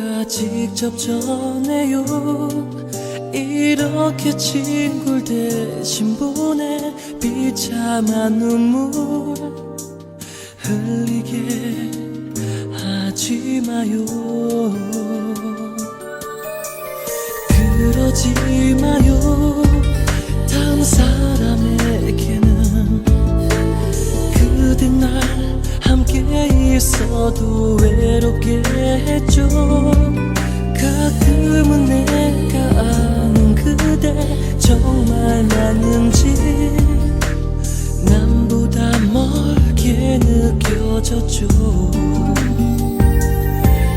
그대가 직접 전해요. 이렇게 친구를 대신 보내 비참한 눈물 흘리게 하지 마요. 그러지 마요. 다음 사람에게는 그대 날 있어도 외롭게 했죠. 가끔은 내가 아는 그대 정말 맞는지 남보다 멀게 느껴졌죠.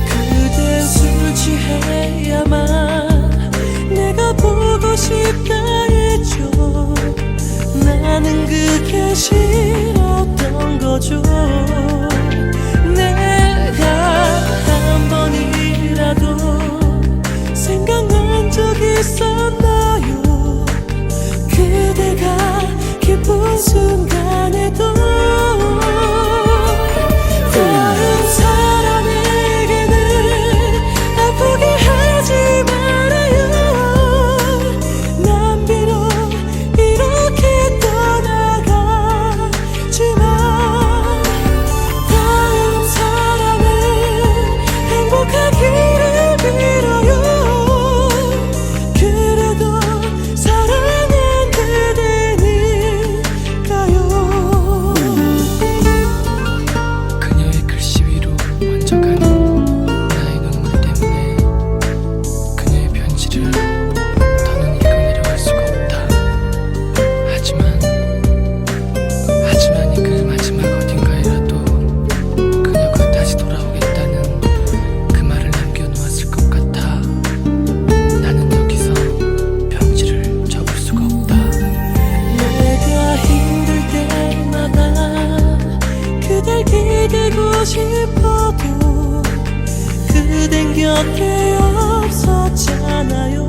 그댄 술 취해야만 내가 보고 싶다 했죠. 나는 그게 싫었던 거죠 그댄 곁에 없었잖아요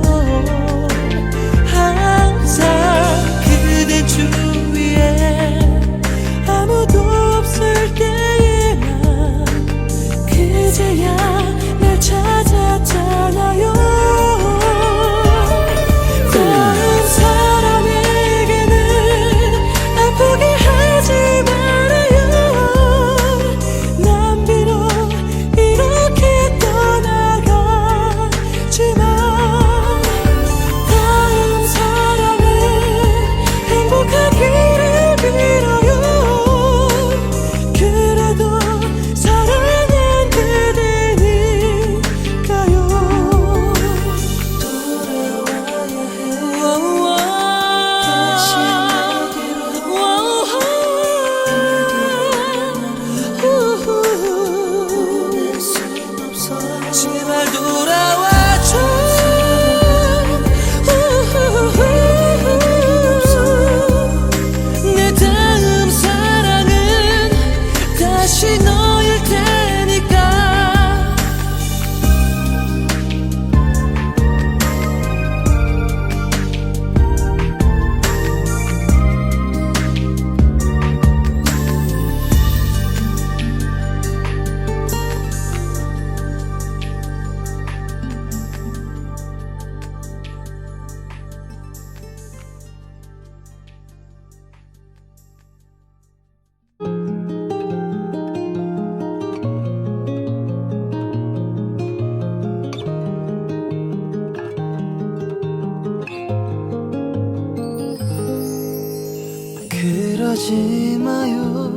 그러지 마요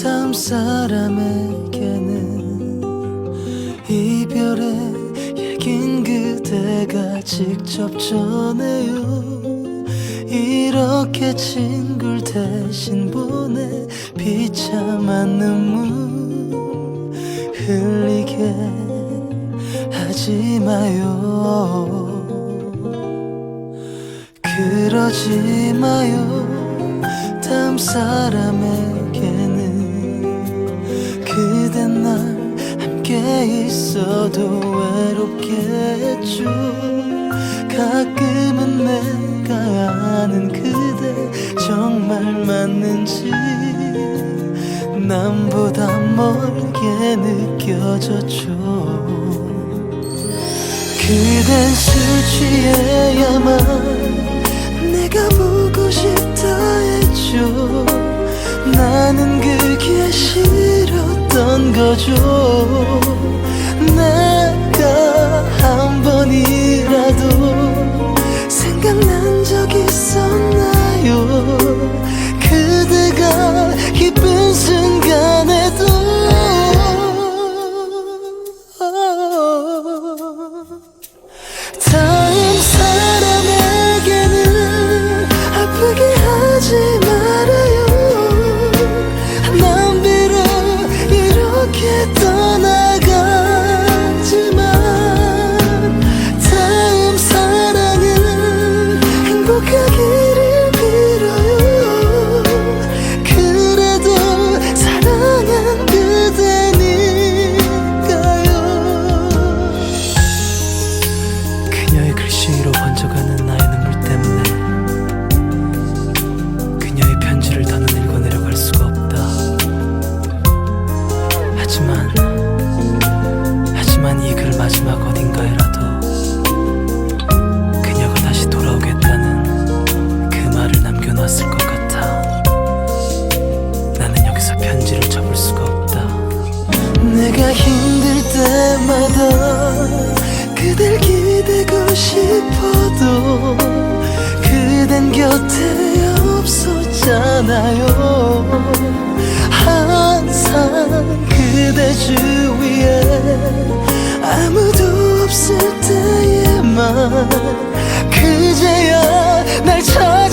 다음 사람에게는 이별의 얘긴 그대가 직접 전해요. 이렇게 친구를 대신 보내 비참한 눈물 흘리게 하지 마요. 그러지 마요 다음 사람에게는 그댄 날 함께 있어도 외롭겠죠 가끔은 내가 아는 그대 정말 맞는지 남보다 멀게 느껴졌죠 그댄 슬 거죠 내가 한 번이라도 생각난 적 있었나요? 그댈 기대고 싶어도 그댄 곁에 없었잖아요. 항상 그대 주위에 아무도 없을 때에만 그제야 날 찾아